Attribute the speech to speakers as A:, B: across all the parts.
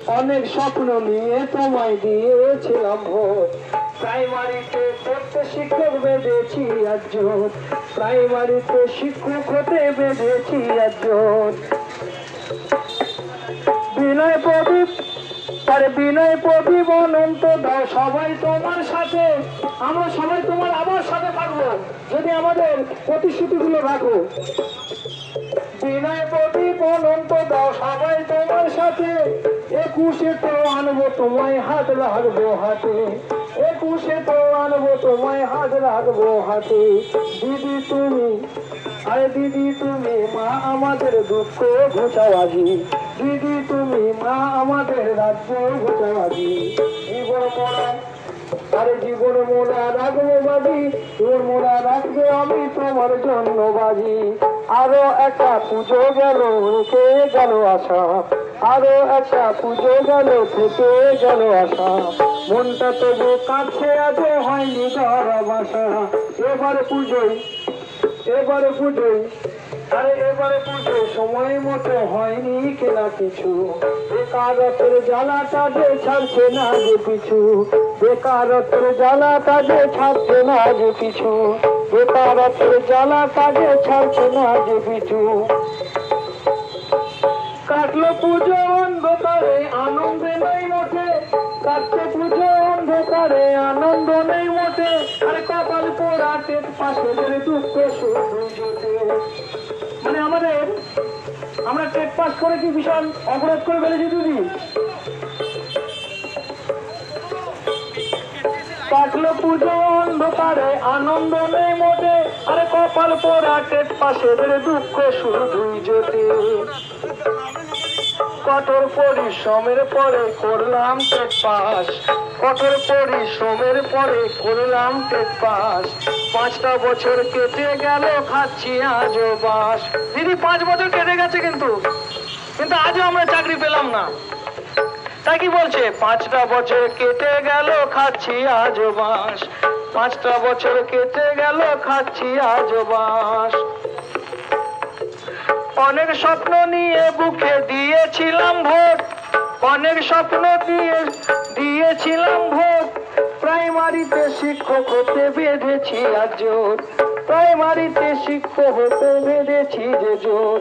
A: অনেক স্বপ্ন নিয়ে তোমায় দিয়েছিলাম ভোট প্রাইমারিতে করতে শিক্ষক বেঁধেছি একজন প্রাইমারিতে শিক্ষক হতে বেঁধেছি একজন বিনয় প্রদীপ আরে বিনয় প্রদীপ অনন্ত দাও সবাই তোমার সাথে। আমরা সবাই তোমার আবার আমাদের প্রতিশ্রুতিগুলো রাখো। বিনয় দাও, সবাই তোমার সাথে। একুশে তো আনব, তোমায় হাত রাখব হাতে। একুশে তো আনব, তোমায় হাত রাখব হাতে। দিদি তুমি, আরে দিদি তুমি, মা আমাদের দুঃখ ঘোচাবাজি দিদি তুমি, মা আমাদের রাজ্য ঘোচাবাজি জীবন আরে জীবন মোরা রাখব বাজি, তোর মোরা রাখবে আমি তোমার জন্য বাজি। আরও একটা পুজো গেল রেখে গেল আশা? আরও একটা পুজো গেল থেকে গেল আশা? মনটা তবু কাছে আছে, হয়নি ধর বাসা এবার পুজোয়, এবারে পুজোয় আরে এবারে পুজো সময় মতো হয়নি কেনা কিছু। বেকারত্বের জ্বালাটা যে ছাড়ছে না যে পিছু। বেকারত্বের জ্বালাটা যে ছাড়ছে না যে পিছু। বেকারত্বের জ্বালাটা যে ছাড়ছে না যে পিছু। কাটলো পুজো অন্ধকারে, আনন্দে নেই মোটে। কাটছে পুজো অন্ধকারে, আনন্দ নেই মোটে। আরে কপাল পোড়াতে পাশে দুঃখ শুধু জোটে। মানে আমাদের আমরা টেট পাস করেছি ভীষণ অপরাধ করে ফেলেছি দিদি কাটলো পুজো অন্ধকারে, আনন্দ নেই মোটে, আরে কপাল পোড়া টেট পাশে দুঃখ শুধুই জোটে কঠোর পরিশ্রমের পরে করলাম টেট পাস। কঠোর পরিশ্রমের পরে করলাম টেট পাস। পাঁচটা বছর কেটে গেল, খাচ্ছি আজও বাস। দিদি, পাঁচ বছর কেটে গেছে কিন্তু। কিন্তু আজও আমরা চাকরি পেলাম না। তাই কি বলছে? পাঁচটা বছর কেটে গেল, খাচ্ছি আজও বাস। পাঁচটা বছর কেটে গেল, খাচ্ছি আজও বাস। অনেক স্বপ্ন নিয়ে বুকে দিয়েছিলাম ভোট অনেক স্বপ্ন দিয়ে দিয়েছিলাম ভোট। প্রাইমারিতে শিক্ষক হতে বেঁধেছি আর জোর প্রাইমারিতে শিক্ষক হতে বেঁধেছি যে জোর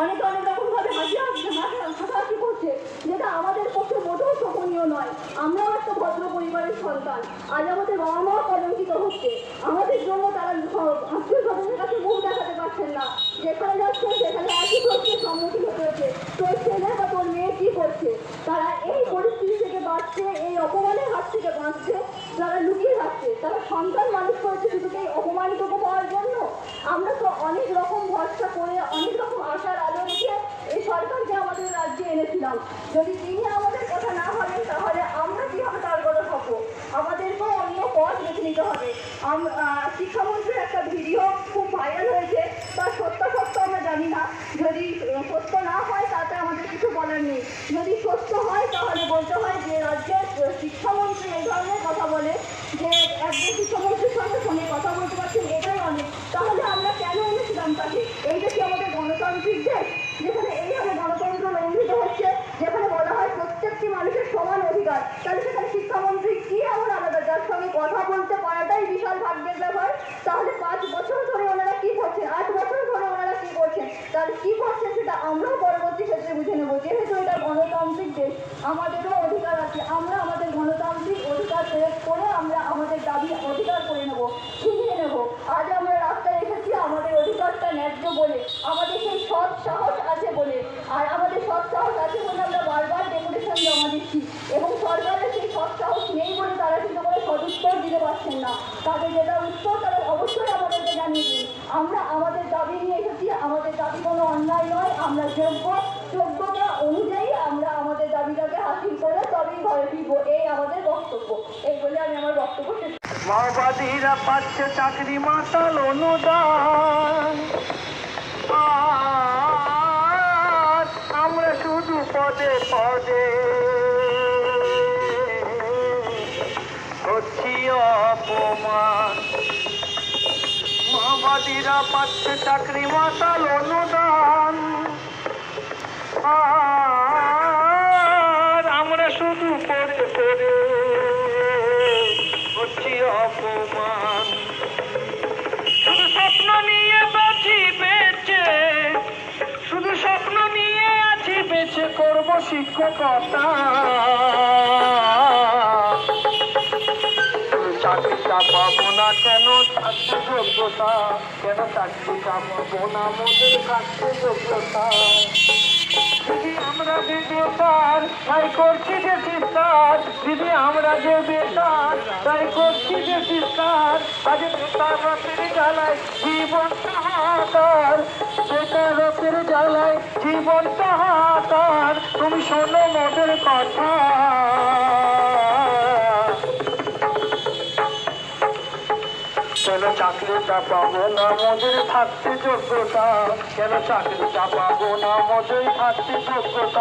B: অনেকে অনেক রকম ভাবে হাসাহাসি করছে যেটা আমাদের পক্ষে মোটেও শোভনীয় নয় আমরাও একটা ভদ্র পরিবারের সন্তান। আজ আমাদের বাবা মাও কলঙ্কিত হচ্ছে। আমাদের জন্য তারা আত্মীয় স্বজনের কাছে মুখ দেখাতে পারছেন না। যেখানে যাচ্ছেন সেখানে একই প্রশ্নের সম্মুখীন হতে হচ্ছে। তোর ছেলে বা তোর মেয়ে কি করছে? তারা এই পরিস্থিতি থেকে বাঁচছে, এই অপমানের হাত থেকে বাঁচছে, যারা লুকিয়ে থাকছে, তারা সন্তান মানুষ করেছে শুধু কি এই অপমানিত পাওয়ার জন্য আমরা তো অনেক রকম ভরসা করে অনেক রকম আশার আলো রেখে এই সরকারকে আমাদের রাজ্যে এনেছিলাম যদি তিনি আমাদের কথা না ভাবেন তাহলে আমরা কীভাবে তার কথা থাকব আমাদেরকেও অন্য পথ বেছে নিতে হবে আম- আহ, শিক্ষামন্ত্রীর একটা ভিডিও খুব ভাইরাল হয়েছে বা সত্য সত্য আমরা জানি না। যদি সত্য না হয়, তাতে আমাদের কিছু বলার নেই। যদি সত্য হয়, তাহলে বলতে হয় যে রাজ্যের শিক্ষামন্ত্রী এই ধরনের কথা বলে, যে একজন শিক্ষামন্ত্রীর সঙ্গে ফোনে কথা বলতে পারছেন, এটাই অনেক। তাহলে আমরা কেন এনেছিলাম তাকে এইটা কি আমাদের গণতান্ত্রিক দেশ যেখানে এইভাবে গণতন্ত্র লঙ্ঘিত হচ্ছে যেখানে বলা হয় প্রত্যেকটি মানুষের সমান অধিকার তাহলে সেখানে শিক্ষামন্ত্রী কি এমন আলাদা যার সঙ্গে কথা বলতে পারাটাই বিশাল ভাগ্যের ব্যাপার তাহলে পাঁচ বছর ধরে ওনারা কি করছেন আট বছর ধরে ওনারা কি করছেন তাহলে কি করছেন সেটা আমরাও পরবর্তী ক্ষেত্রে বুঝে নেব যেহেতু এটা গণতান্ত্রিক দেশ আমাদেরও অধিকার আছে। আমরা আমাদের গণতান্ত্রিক অধিকার প্রয়োগ করে আমরা আমাদের দাবি অধিকার করে নেব, ছিনিয়ে নেব। আজ আমরা রাস্তায় এসেছি, আমাদের অধিকারটা ন্যায্য বলে, আমাদের সেই সৎ সাহস আছে বলে। আর আমাদের সৎ সাহস আছে বলে আমরা বারবার ডেপুটেশন জমা দিচ্ছি। এবং সরকারের সেই সৎ সাহস নেই বলে তারা কিন্তু কোনো সদুত্তর দিতে পারছেন না। তাদের যেটা উত্তর, তারা অবশ্যই আমাদেরকে জানিয়ে দিন আমরা আমাদের দাবি নিয়ে এসেছি, আমাদের দাবি কোনো অন্যায় নয়, আমরা যোগ্য যোগ্যতা আমাদের হাসিল করে তবেই ঘরে ফিরবো। এই আমাদের বক্তব্য। এই বলে আমি আমার বক্তব্য শেষ
A: মাওবাদীরা পাচ্ছে চাকরি মাতাল অনুদান। আমরা শুধু পদে পদে হচ্ছি অপমান। মাওবাদী চাকরিবাদীরা পাচ্ছে চাকরি মাতাল অনুদান। আমরা পড়ে পড়ে হচ্ছি অপমান শুধু স্বপ্ন নিয়ে বাঁচি বেঁচে। শুধু স্বপ্ন নিয়ে আছি বেঁচে করব শিক্ষকতা। চাকরিটা পাবো না কেন থাকছে যোগ্যতা? কেন চাকরিটা পাবো না? মোদের থাকছে যোগ্যতা। দিদি, আমরা যে বেকার তাই করছি যে চিৎকার। দিদি, আমরা যে বেকার, তাই করছি যে চিৎকার। আজ বেকার রথের জ্বালায় জীবন হাহাকার বেকার রথের জ্বালায় জীবন হাহাকার তুমি শোনো মোদের কথা। কেন চাকরিটা পাবো না? মজুরি থাকতে যোগ্যতা। কেন চাকরিটা পাবো না? মজুরি থাকতে যোগ্যতা।